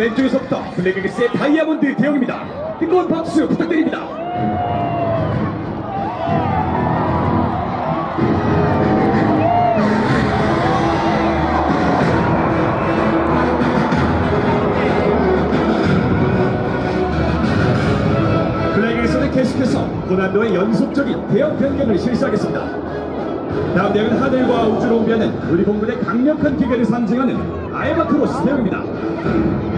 왼쪽에서부터 블랙에게스의 다이아몬드 대형입니다. 뜨거운 박수 부탁드립니다. 블랙에게스는 계속해서 고난도의 연속적인 대형 변경을 실시하겠습니다. 다음 대회는 하늘과 우주로 우비하는 우리 공군의 강력한 기계를 상징하는 알바트로스 대회입니다.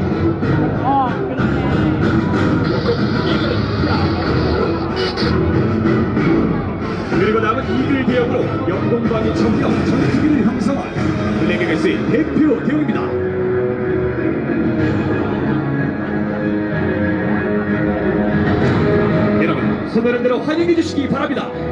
그리고 남은 이글 대역으로 영공방위 정력 전투기를 형성한 블랙에게스의 대표 대회입니다. 여러분 손을 흔들어 환영해 주시기 바랍니다.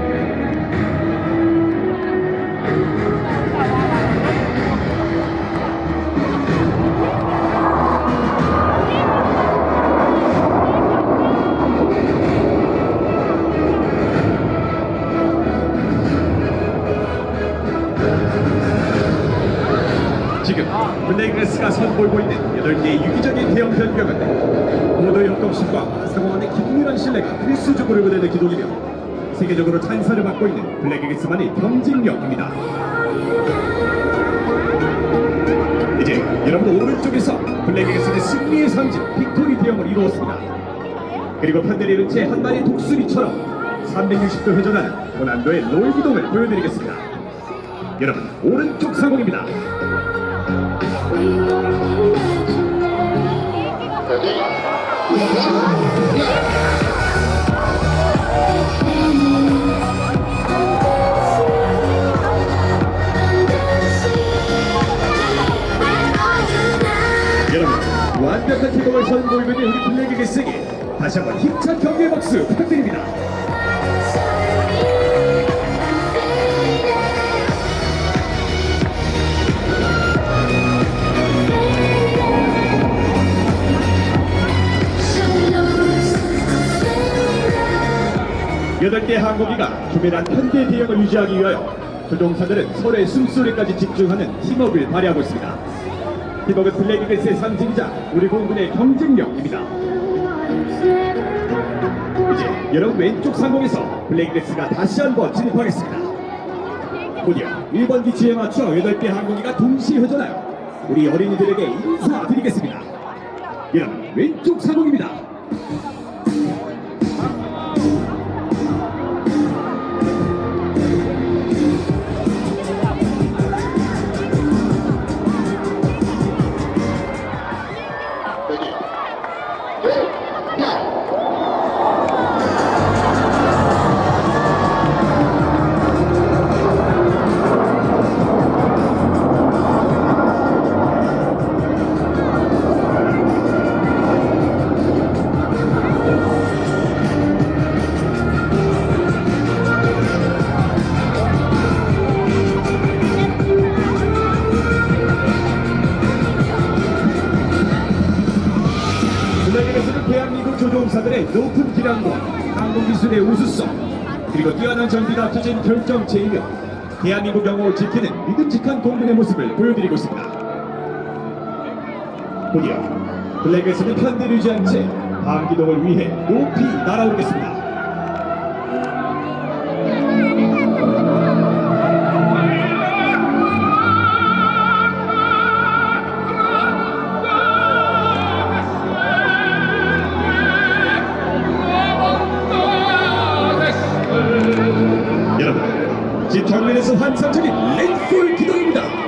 블랙레스가 선보이고 있는 8개의 유기적인 대형 변경은 모두의 협동심과 상호간의 긴밀한 신뢰가 필수적으로 의무되는 기동이며 세계적으로 찬사를 받고 있는 블랙에게스만의 경쟁력입니다. 이제 여러분 오른쪽에서 블랙에게스의 승리의 상징 빅토리 대형을 이루었습니다. 그리고 편대를 잃은 채한 마리 독수리처럼 360도 회전하는 고난도의 롤 기동을 보여드리겠습니다. 여러분 오른쪽 상공입니다. 완벽한 선보이고 있는 우리 블랙에게스에게 다시 한번 힘찬 경기의 박수 부탁드립니다. 여덟 개 항공기가 규민한 현대 대형을 유지하기 위하여 조종사들은 서로의 숨소리까지 집중하는 팀워크를 발휘하고 있습니다. 팀워크 블랙이글스의 상징이자 우리 공군의 경쟁력입니다. 이제 여러분 왼쪽 상공에서 블랙이글스가 다시 한번 진입하겠습니다. 곧이어 1번 기지에 맞춰 8개 항공기가 동시에 회전하여 우리 어린이들에게 인사드리겠습니다. 여러분 왼쪽 상공입니다. 정비가 합쳐진 결정체이며 대한민국 영호를 지키는 믿음직한 공군의 모습을 보여드리고 있습니다. 곧이어 블랙에서는 편대를 유지한 채 방기동을 위해 높이 날아오르겠습니다. 지금 정면에서 환상적인 랜솔 기동입니다.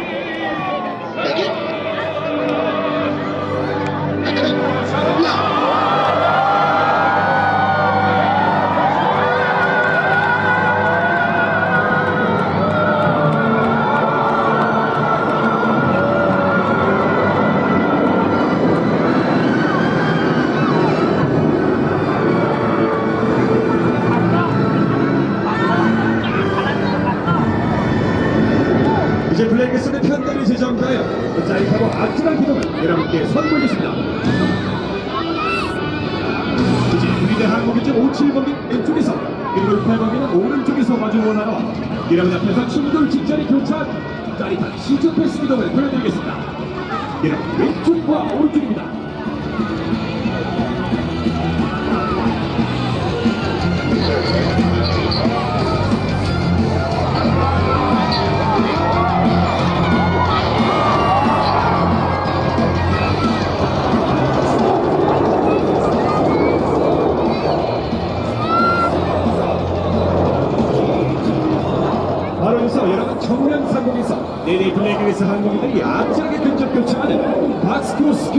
여러분 앞에서 충돌 직전에 교차한 짜릿한 시즈 패스 기동을 보여드리겠습니다. 여러분 왼쪽과 오른쪽입니다. Dedikleri gibi sananları yapacak yakınca kaçar. Pas kurs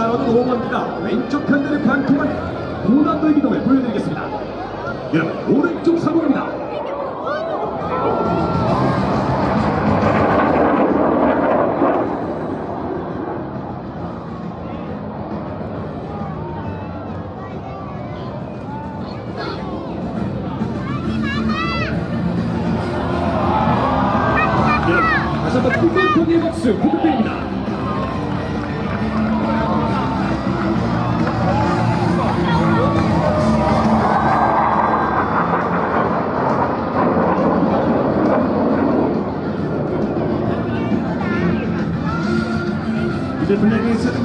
나오는 5번기가 왼쪽 편들을 관통하는 고난도의 기동을 보여드리겠습니다. 여러분 오른쪽 사고입니다. 여러분 다시 한번 뜨거운 박수 부탁드립니다.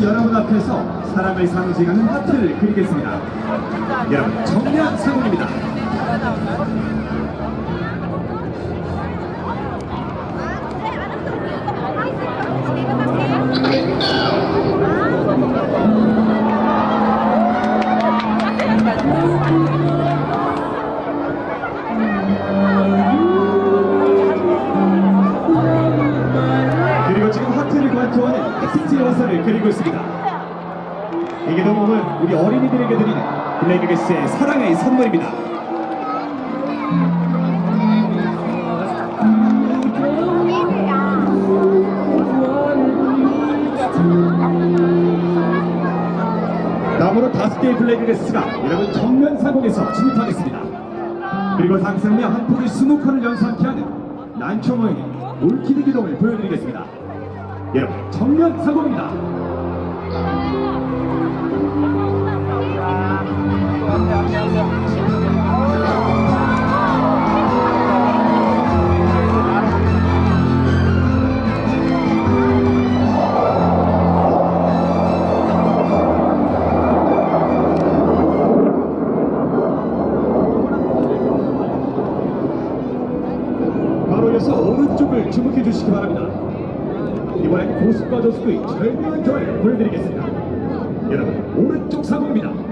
여러분 앞에서 사랑을 상징하는 하트를 그리겠습니다. 여러분 정면 사고입니다. 화살을 그리고 있습니다. 이게 너무 우리 어린이들에게 드리는 블랙에게스의 사랑의 선물입니다. 다음으로 다섯 개의 블랙에게스가 여러분 정면 사공에서 진입하겠습니다. 그리고 상승며 한 폭의 스노커를 연상케 하는 난초 모형의 올키드 기동을 보여드리겠습니다. 여러분 정면 사고입니다. 고속과 저속의 절묘한 조화를 보여드리겠습니다. 여러분 오른쪽 사고입니다.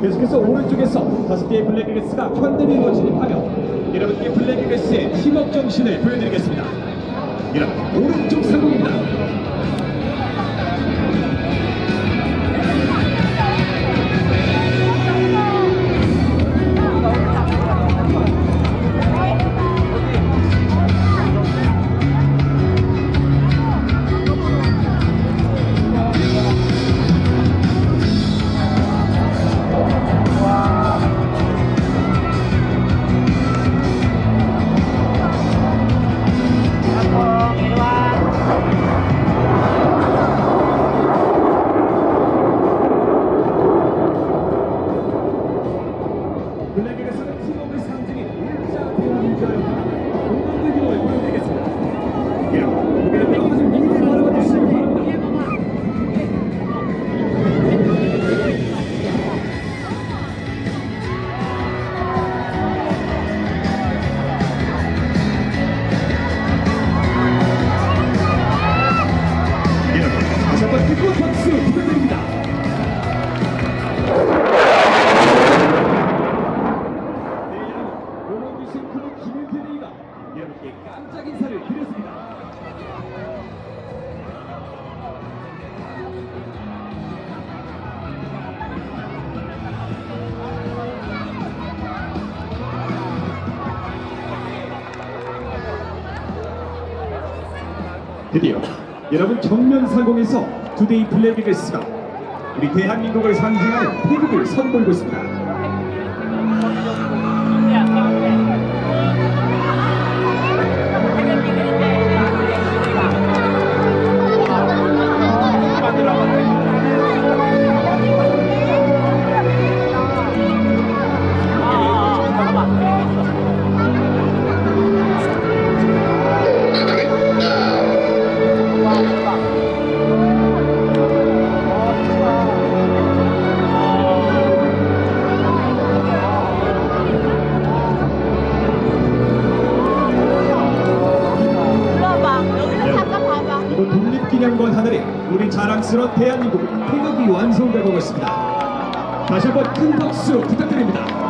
계속해서 오른쪽에서 다섯 개의 블랙에게스가 편들이로 진입하며 여러분께 블랙이글스의 팀워크 정신을 보여드리겠습니다. 여러분 오른쪽 상공입니다. 드디어 여러분 정면 상공에서 투데이 블랙이글스가 우리 대한민국을 상징하는 태극을 선보이고 있습니다. 우리 자랑스러운 대한민국 태극이 완성되고 있습니다. 다시 한번 큰 박수 부탁드립니다.